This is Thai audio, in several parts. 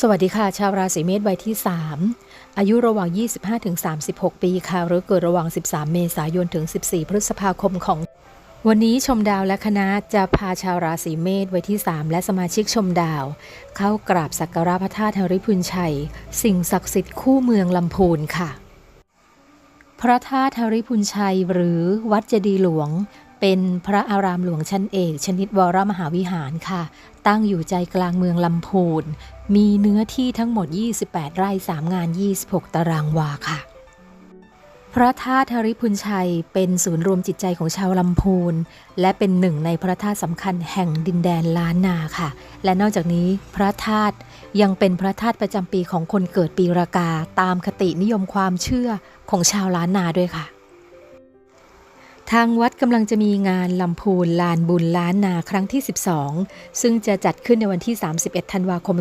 สวัสดีค่ะ ชาวราศีเมษวัยที่ 3 อายุระหว่าง 25-36 ปีค่ะ หรือเกิดระหว่าง 13 เมษายนถึง 14 พฤษภาคมของ วันนี้ชมดาวและคณะจะพาชาวราศีเมษวัยที่ 3 และสมาชิกชมดาว เข้ากราบสักการะพระธาตุหริพุนชัย สิ่งศักดิ์สิทธิ์คู่เมืองลำพูนค่ะ พระธาตุหริพุนชัยหรือวัดเจดียหลวง เป็นพระอารามหลวงชั้นเอก ชนิดวรมหาวิหารค่ะ ตั้งอยู่ใจกลางเมืองลำพูน มีเนื้อที่ทั้งหมด 28 ไร่ 3 งาน 26 ตารางวาค่ะ พระธาตุหริพุนชัยเป็นศูนย์รวมจิตใจของชาวลำพูน และเป็นหนึ่งในพระธาตุสำคัญแห่งดินแดนล้านนาค่ะ และนอกจากนี้พระธาตุยังเป็นพระธาตุประจำปีของคนเกิดปีรากา ตามคตินิยมความเชื่อของชาวล้านนาด้วยค่ะ ทางวัดกำลังจะมีงานลำพูนลานบุญล้านนาครั้งที่ 12 ซึ่งจะจัดขึ้นในวันที่ 31 ธันวาคม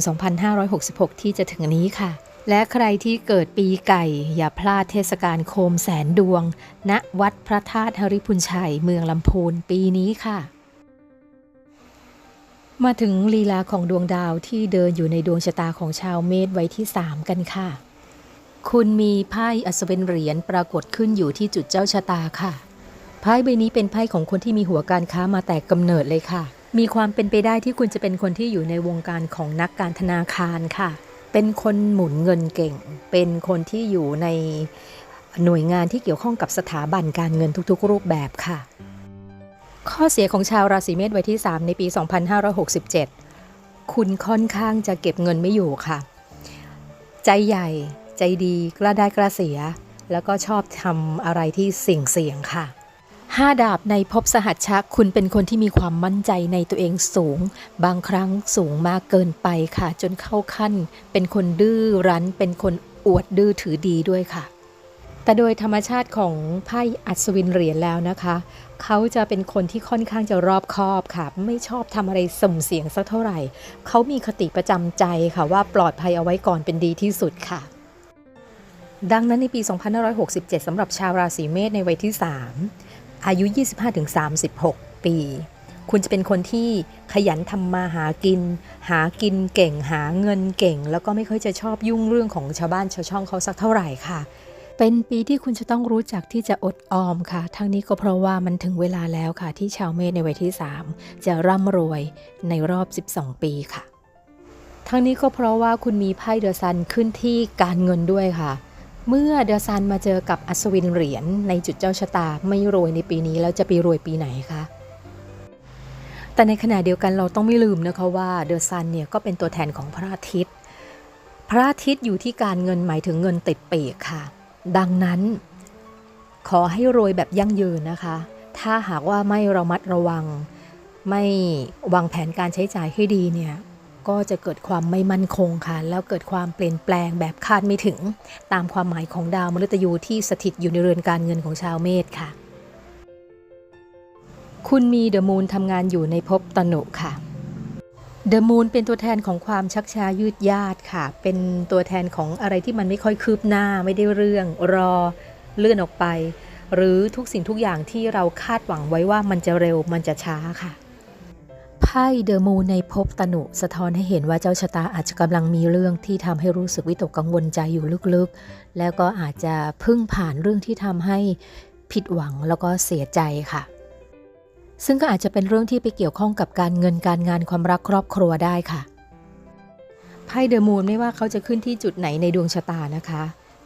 2566 ที่จะถึงนี้ค่ะ และใครที่เกิดปีไก่ อย่าพลาดเทศกาลโคมแสนดวง ณ วัดพระธาตุหริพุนชัย เมืองลำพูนปีนี้ค่ะ มาถึงลีลาของดวงดาวที่เดินอยู่ในดวงชะตาของชาวเมษไว้ที่ 3 กันค่ะ คุณมีไพ่อัศวินเหรียญปรากฏขึ้นอยู่ที่จุดเจ้าชะตาค่ะ ไพ่ใบนี้เป็นไพ่ของคนที่มีหัวการค้ามาแต่กำเนิดเลยค่ะ มีความเป็นไปได้ที่คุณจะเป็นคนที่อยู่ในวงการของนักการธนาคารค่ะ เป็นคนหมุนเงินเก่ง เป็นคนที่อยู่ในหน่วยงานที่เกี่ยวข้องกับสถาบันการเงินทุกๆ รูปแบบค่ะ ข้อเสียของชาวราศีเมษไว้ที่ 3 ในปี 2567 คุณค่อนข้างจะเก็บเงินไม่อยู่ค่ะ ใจใหญ่ใจดีกล้าได้กล้าเสีย แล้วก็ชอบทำอะไรที่สี่งเสี่ยงๆค่ะ ห้าดาบในภพสหัชชะคุณเป็นคนที่มีความมั่นใจในตัวเองสูง บางครั้งสูงมากเกินไปค่ะ จนเข้าขั้น เป็นคนดื้อรั้น เป็นคนอวดดื้อถือดีด้วยค่ะ แต่โดยธรรมชาติของไพ่อัศวินเหรียญแล้วนะคะ เขาจะเป็นคนที่ค่อนข้างจะรอบคอบค่ะ ไม่ชอบทำอะไรสุ่มเสียงสักเท่าไหร่ เขามีคติประจำใจค่ะว่าปลอดภัยเอาไว้ก่อนเป็นดีที่สุดค่ะ ดังนั้นในปี 2567สำหรับชาวราศีเมษในวัยที่ 3 อายุ 25-36 ปี คุณจะเป็นคนที่ขยันทำมาหากิน หากินเก่งหาเงินเก่ง แล้วก็ไม่ค่อยจะชอบยุ่งเรื่องของชาวบ้านชาวช่องเขาสักเท่าไหร่ค่ะ เป็นปีที่คุณจะต้องรู้จักที่จะอดออมค่ะ ทั้งนี้ก็เพราะว่ามันถึงเวลาแล้วค่ะ ที่ชาวเมษในวัยที่ 3 จะร่ำรวยในรอบ 12 ปีค่ะ ทั้งนี้ก็เพราะว่าคุณมีไพ่เดอะซันขึ้นที่การเงินด้วยค่ะ เมื่อเดอะซันมาเจอกับอัศวินเหรียญในจุดเจ้าชะตาไม่รวยในปีนี้แล้วจะไปรวยปีไหนคะ แต่ในขณะเดียวกันเราต้องไม่ลืมนะคะว่าเดอะซันเนี่ยก็เป็นตัวแทนของพระอาทิตย์ พระอาทิตย์อยู่ที่การเงินหมายถึงเงินติดปีกค่ะ ดังนั้น ขอให้รวยแบบยั่งยืนนะคะ ถ้าหากว่าไม่ระมัดระวัง ไม่วางแผนการใช้จ่ายให้ดีเนี่ย ก็จะเกิดความไม่มั่นคงค่ะ แล้วเกิดความเปลี่ยนแปลงแบบคาดไม่ถึง ตามความหมายของดาวมฤตยูที่สถิตอยู่ในเรือนการเงินของชาวเมษค่ะ คุณมีเดอะมูนทำงานอยู่ในภพตนุค่ะเดอะมูนเป็นตัวแทนของความชักช้ายืดยาดค่ะ เป็นตัวแทนของอะไรที่มันไม่ค่อยคืบหน้าไม่ได้เรื่อง รอเลื่อนออกไป หรือทุกสิ่งทุกอย่างที่เราคาดหวังไว้ว่ามันจะเร็วมันจะช้าค่ะ ไพ่เดอะมูนในภพตนุสะท้อนให้เห็นว่าเจ้าชะตาอาจจะกำลังมีเรื่องที่ทำให้รู้สึกวิตกกังวลใจอยู่ลึกๆ แล้วก็อาจจะพึ่งผ่านเรื่องที่ทำให้ผิดหวังแล้วก็เสียใจค่ะ ซึ่งก็อาจจะเป็นเรื่องที่ไปเกี่ยวข้องกับการเงินการงานความรักครอบครัวได้ค่ะไพ่เดอะมูนไม่ว่าเขาจะขึ้นที่จุดไหนในดวงชะตานะคะ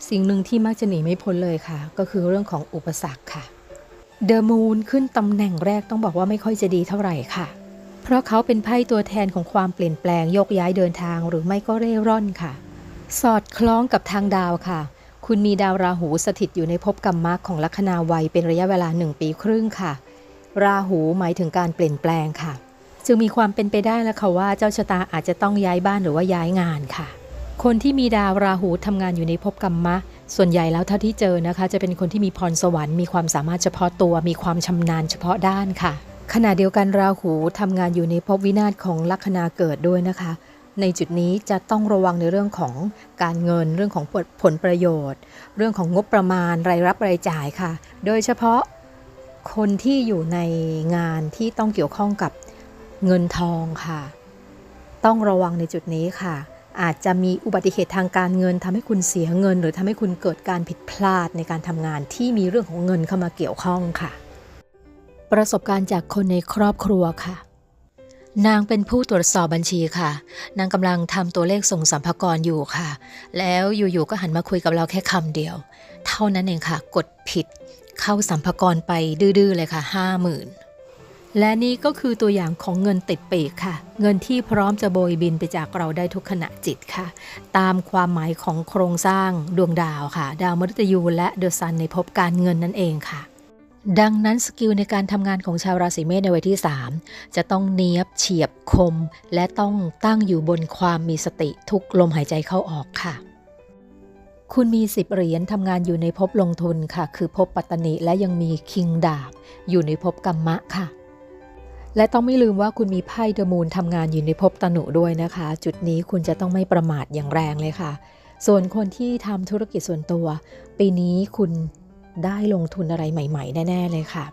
สิ่งหนึ่งที่มักจะหนีไม่พ้นเลยค่ะ ก็คือเรื่องของอุปสรรคค่ะเดอะมูนขึ้นตำแหน่งแรกต้องบอกว่าไม่ค่อยจะดีเท่าไหร่ค่ะ เพราะเขาเป็นไพ่ตัวแทนของความเปลี่ยนแปลงโยกย้ายเดินทางหรือไม่ก็เร่ร่อนค่ะ สอดคล้องกับทางดาวค่ะ คุณมีดาวราหูสถิตอยู่ในภพกรรมะของลัคนาวัยเป็นระยะเวลาหนึ่งปีครึ่งค่ะ ราหูหมายถึงการเปลี่ยนแปลงค่ะ จึงมีความเป็นไปได้แล้วค่ะว่าเจ้าชะตาอาจจะต้องย้ายบ้านหรือว่าย้ายงานค่ะ คนที่มีดาวราหูทำงานอยู่ในภพกรรมะส่วนใหญ่แล้วเท่าที่เจอนะคะ จะเป็นคนที่มีพรสวรรค์มีความสามารถเฉพาะตัว มีความชำนาญเฉพาะด้านค่ะ ขณะเดียวกันราหูทำงานอยู่ในภพวินาศของลัคนาเกิดด้วยนะคะ ในจุดนี้จะต้องระวังในเรื่องของการเงิน เรื่องของผลประโยชน์ เรื่องของงบประมาณรายรับรายจ่ายค่ะ โดยเฉพาะคนที่อยู่ในงานที่ต้องเกี่ยวข้องกับเงินทองค่ะ ต้องระวังในจุดนี้ค่ะ อาจจะมีอุบัติเหตุทางการเงินทำให้คุณเสียเงิน หรือทำให้คุณเกิดการผิดพลาดในการทำงานที่มีเรื่องของเงินเข้ามาเกี่ยวข้องค่ะ ประสบการณ์จากคนในครอบครัวค่ะ นางเป็นผู้ตรวจสอบบัญชีค่ะ นางกำลังทำตัวเลขส่งสัมภาระอยู่ค่ะ แล้วอยู่ๆก็หันมาคุยกับเราแค่คำเดียว เท่านั้นเองค่ะ กดผิด เข้าสัมภาระไปดื้อๆเลยค่ะห้าหมื่นและนี่ก็คือตัวอย่างของเงินติดปีกค่ะ เงินที่พร้อมจะโบยบินไปจากเราได้ทุกขณะจิตค่ะ ตามความหมายของโครงสร้างดวงดาวค่ะ ดาวมฤตยูและเดอะซันในภพการเงินนั่นเองค่ะ ดังนั้นสกิลในการทำงานของชาวราศีเมษในวัยที่ 3 จะต้องเนียบเฉียบคม และต้องตั้งอยู่บนความมีสติทุกลมหายใจเข้าออกค่ะ คุณมีสิบเหรียญทำงานอยู่ในภพลงทุนค่ะ คือภพปัตตนิและยังมีคิงดาบ อยู่ในภพกรรมะค่ะ และต้องไม่ลืมว่าคุณมีไพ่เดอะมูนทำงานอยู่ในภพตนุด้วยนะคะ จุดนี้คุณจะต้องไม่ประมาทอย่างแรงเลยค่ะ ส่วนคนที่ทำธุรกิจส่วนตัว ปีนี้คุณ ได้ลงทุนอะไรใหม่ ๆ แน่ ๆ เลยค่ะ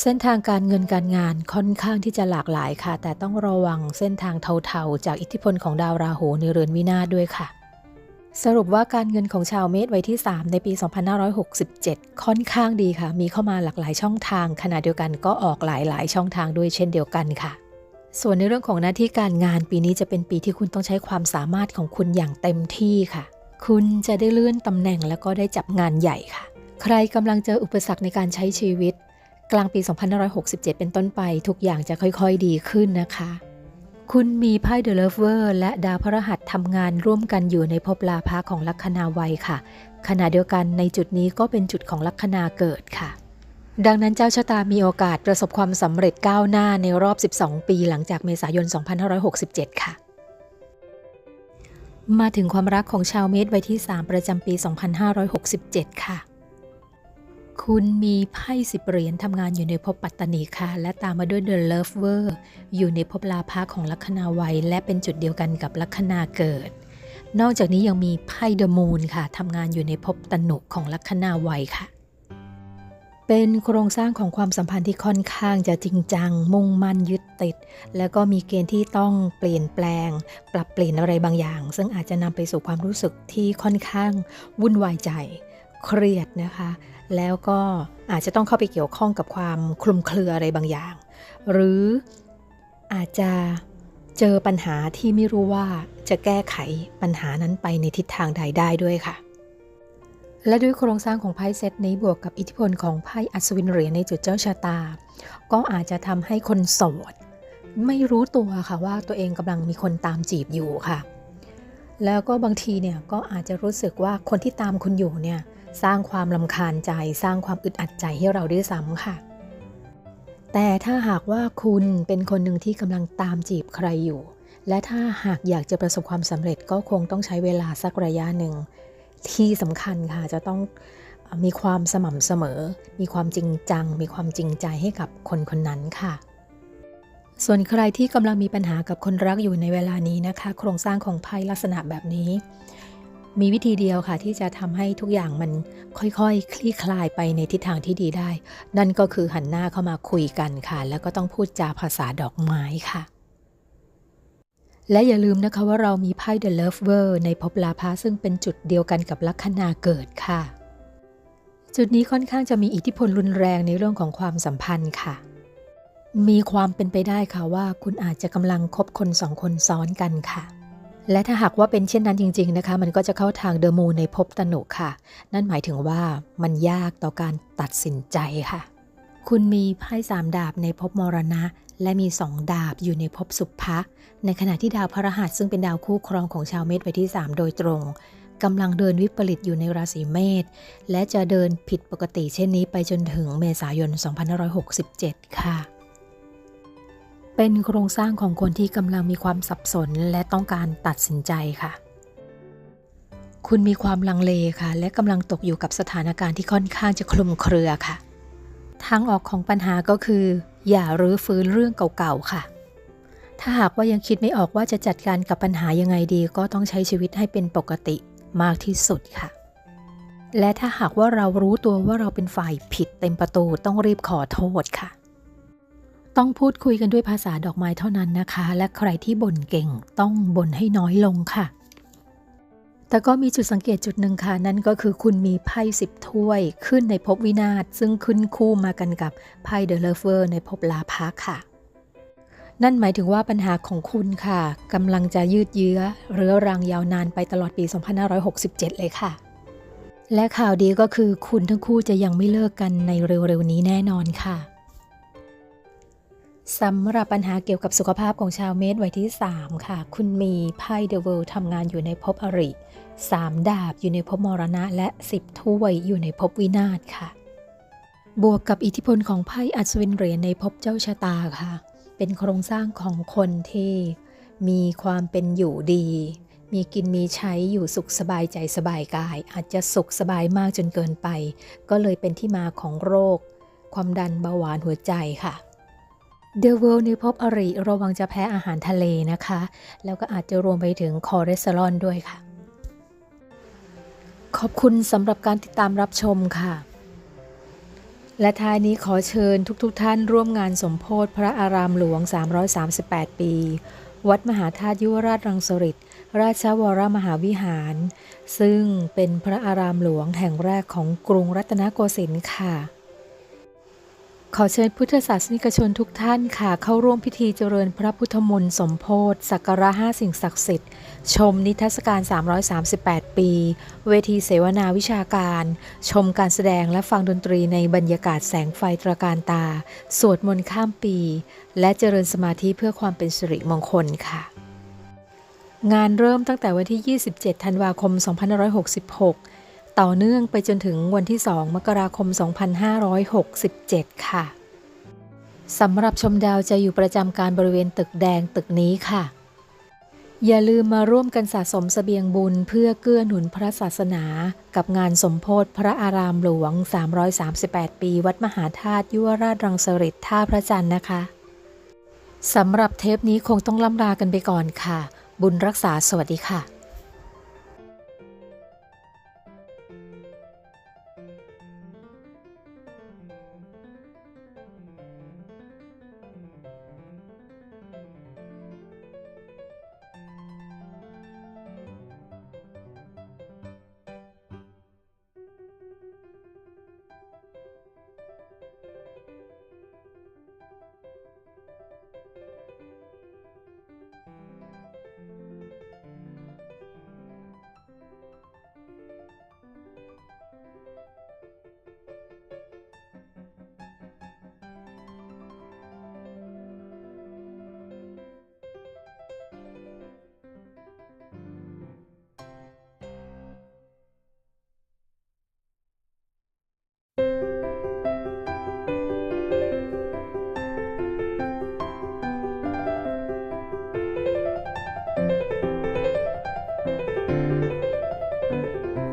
เส้นทางการเงินการงานค่อนข้างที่จะหลากหลายค่ะ แต่ต้องระวังเส้นทางเทาๆ จากอิทธิพลของดาวราหูในเรือนวินาศด้วยค่ะ สรุปว่าการเงินของชาวเมษไวัยที่ 3 ในปี 2567 ค่อนข้างดีค่ะ มีเข้ามาหลากหลายช่องทาง ขณะเดียวกันก็ออกหลายๆ ช่องทางด้วยเช่นเดียวกันค่ะส่วนในเรื่องของหน้าที่การงานปีนี้จะเป็นปีที่คุณต้องใช้ความสามารถของคุณอย่างเต็มที่ค่ะ คุณจะได้เลื่อนตำแหน่งแล้วก็ได้จับงานใหญ่ค่ะ ใครกำลังเจออุปสรรคในการใช้ชีวิต กลางปี 2567 เป็นต้นไป ทุกอย่างจะค่อยๆดีขึ้นนะคะ คุณมีไพ่เดอะเลฟเวอร์และดาวพระหัสทำงานร่วมกันอยู่ในภพลาภะของลัคนาวัยค่ะ ขณะเดียวกันในจุดนี้ก็เป็นจุดของลัคนาเกิดค่ะดังนั้นเจ้าชะตามีโอกาสประสบความสำเร็จก้าวหน้าในรอบ 12 ปีหลังจากเมษายน 2567 ค่ะ มาถึงความรักของชาวเมษวัยที่ 3 ประจำปี 2567 ค่ะ คุณมีไพ่สิบเหรียญทำงานอยู่ในภพปัตตนีค่ะ และตามมาด้วย The Lover อร์อยู่ในภพลาภะของลัคนาวัย และเป็นจุดเดียวกันกับลัคนาเกิด นอกจากนี้ยังมีไพ่ The Moon ค่ะทำงานอยู่ในภพตนุของลัคนาวัยค่ะ เป็นโครงสร้างของความสัมพันธ์ที่ค่อนข้างจะจริงจัง มุ่งมั่นยึดติด แล้วก็มีเกณฑ์ที่ต้องเปลี่ยนแปลง ปรับเปลี่ยนอะไรบางอย่าง ซึ่งอาจจะนำไปสู่ความรู้สึกที่ค่อนข้างวุ่นวายใจเครียดนะคะแล้วก็อาจจะต้องเข้าไปเกี่ยวข้องกับความคลุมเครืออะไรบางอย่าง หรืออาจจะเจอปัญหาที่ไม่รู้ว่าจะแก้ไขปัญหานั้นไปในทิศทางใดได้ด้วยค่ะ และด้วยโครงสร้างของไพ่เซตนี้บวกกับอิทธิพลของไพ่อัศวินเหรียญในจุดเจ้าชะตา ก็อาจจะทำให้คนโสดไม่รู้ตัวค่ะว่าตัวเองกำลังมีคนตามจีบอยู่ค่ะ แล้วก็บางทีเนี่ยก็อาจจะรู้สึกว่าคนที่ตามคุณอยู่เนี่ย สร้างความลำคาญใจ สร้างความอึดอัดใจให้เราด้วยซ้ำค่ะ แต่ถ้าหากว่าคุณเป็นคนหนึ่งที่กำลังตามจีบใครอยู่ และถ้าหากอยากจะประสบความสำเร็จก็คงต้องใช้เวลาสักระยะหนึ่ง ที่สำคัญค่ะจะต้องมีความสม่ำเสมอ มีความจริงจัง มีความจริงใจให้กับคนคนนั้นค่ะ ส่วนใครที่กำลังมีปัญหากับคนรักอยู่ในเวลานี้นะคะ โครงสร้างของไพ่ลักษณะแบบนี้ มีวิธีเดียวค่ะที่จะทำให้ทุกอย่างมันค่อยๆคคลี่คลายไปในทิศทางที่ดีได้ นั่นก็คือหันหน้าเข้ามาคุยกันค่ะ แล้วก็ต้องพูดจาภาษาดอกไม้ค่ะ และอย่าลืมนะคะว่าเรามีไพ่ The Lover ในภพลาภะซึ่งเป็นจุดเดียวกันกับลัคนาเกิดค่ะ จุดนี้ค่อนข้างจะมีอิทธิพลรุนแรงในเรื่องของความสัมพันธ์ค่ะ มีความเป็นไปได้ค่ะว่า คุณอาจจะกำลังคบคนสองคนซ้อนกันค่ะ และถ้าหากว่าเป็นเช่นนั้นจริง ๆนะคะ มันก็จะเข้าทางเดอะมูในภพตนุค่ะ นั่นหมายถึงว่ามันยากต่อการตัดสินใจค่ะ คุณมีไพ่สามดาบในภพมรณะ และมีสองดาบอยู่ในภพสุภะในขณะที่ดาวพระรหัสซึ่งเป็นดาวคู่ครองของชาวเมษไปที่ 3 โดยตรงกำลังเดินวิปริตอยู่ในราศีเมษและจะเดินผิดปกติเช่นนี้ไปจนถึงเมษายน 2567 ค่ะ เป็นโครงสร้างของคนที่กำลังมีความสับสนและต้องการตัดสินใจค่ะ คุณมีความลังเลค่ะ และกำลังตกอยู่กับสถานการณ์ที่ค่อนข้างจะคลุมเครือค่ะ ทางออกของปัญหาก็คือ อย่ารื้อฟื้นเรื่องเก่าๆค่ะ ถ้าหากว่ายังคิดไม่ออกว่าจะจัดการกับปัญหายังไงดี ก็ต้องใช้ชีวิตให้เป็นปกติมากที่สุดค่ะ และถ้าหากว่าเรารู้ตัวว่าเราเป็นฝ่ายผิดเต็มประตูต้องรีบขอโทษค่ะ ต้องพูดคุยกันด้วยภาษาดอกไม้เท่านั้นนะคะ และใครที่บ่นเก่งต้องบ่นให้น้อยลงค่ะ แต่ก็มีจุดสังเกตจุดหนึ่งค่ะ นั่นก็คือคุณมีไพ่สิบถ้วยขึ้นในภพวินาศซึ่งขึ้นคู่มากันกับไพ่เดอะเลเวอร์ในภพลาภะค่ะ นั่นหมายถึงว่าปัญหาของคุณค่ะกำลังจะยืดเยื้อเรื้อรังยาวนานไปตลอดปี 2567 เลยค่ะ และข่าวดีก็คือคุณทั้งคู่จะยังไม่เลิกกันในเร็วๆนี้แน่นอนค่ะ สำหรับปัญหาเกี่ยวกับสุขภาพของชาวเมษวัยที่ 3 ค่ะ คุณมีไพ่เดอะเวิลด์ทำงานอยู่ในภพอริ 3 ดาบอยู่ในภพมรณะ และ 10 ถ้วยอยู่ในภพวินาศค่ะ บวกกับอิทธิพลของไพ่อัศวินเหรียญในภพเจ้าชะตาค่ะ เป็นโครงสร้างของคนที่มีความเป็นอยู่ดี มีกินมีใช้อยู่สุขสบายใจสบายกาย อาจจะสุขสบายมากจนเกินไป ก็เลยเป็นที่มาของโรค ความดันเบาหวานหัวใจค่ะ เดอะเวิลด์ในภพอริระวังจะแพ้อาหารทะเลนะคะ แล้วก็อาจจะรวมไปถึงคอเลสเตอรอลด้วยค่ะ ขอบคุณสำหรับการติดตามรับชมค่ะ และท้ายนี้ขอเชิญทุกๆทท่านร่วมงานสมโพธิพระอารามหลวง 338 ปี วัดมหาธาตุยุวราชรังสฤษราชวรมหาวิหาร ซึ่งเป็นพระอารามหลวงแห่งแรกของกรุงรัตนโกสินทร์ค่ะ ขอเชิญพุทธศาสนิกชนทุกท่านค่ะ เข้าร่วมพิธีเจริญพระพุทธมนต์สมโพธิสักการะห้าสิ่งศักดิ์สิทธิ์ ชมนิทรรศการ 338 ปี เวทีเสวนาวิชาการ ชมการแสดงและฟังดนตรีในบรรยากาศแสงไฟตระการตา สวดมนต์ข้ามปี และเจริญสมาธิเพื่อความเป็นสิริมงคลค่ะ งานเริ่มตั้งแต่วันที่ 27 ธันวาคม 2566 ต่อเนื่องไปจนถึงวันที่ 2 มกราคม 2567 ค่ะสำหรับชมดาวจะอยู่ประจำการบริเวณตึกแดงตึกนี้ค่ะ อย่าลืมมาร่วมกันสะสมเสบียงบุญเพื่อเกื้อหนุนพระศาสนา กับงานสมโพธิพระอารามหลวง 338 ปี วัดมหาธาตุยุวราชรังสฤษท่าพระจันทร์นะคะสำหรับเทปนี้คงต้องล่ำลากันไปก่อนค่ะ บุญรักษาสวัสดีค่ะ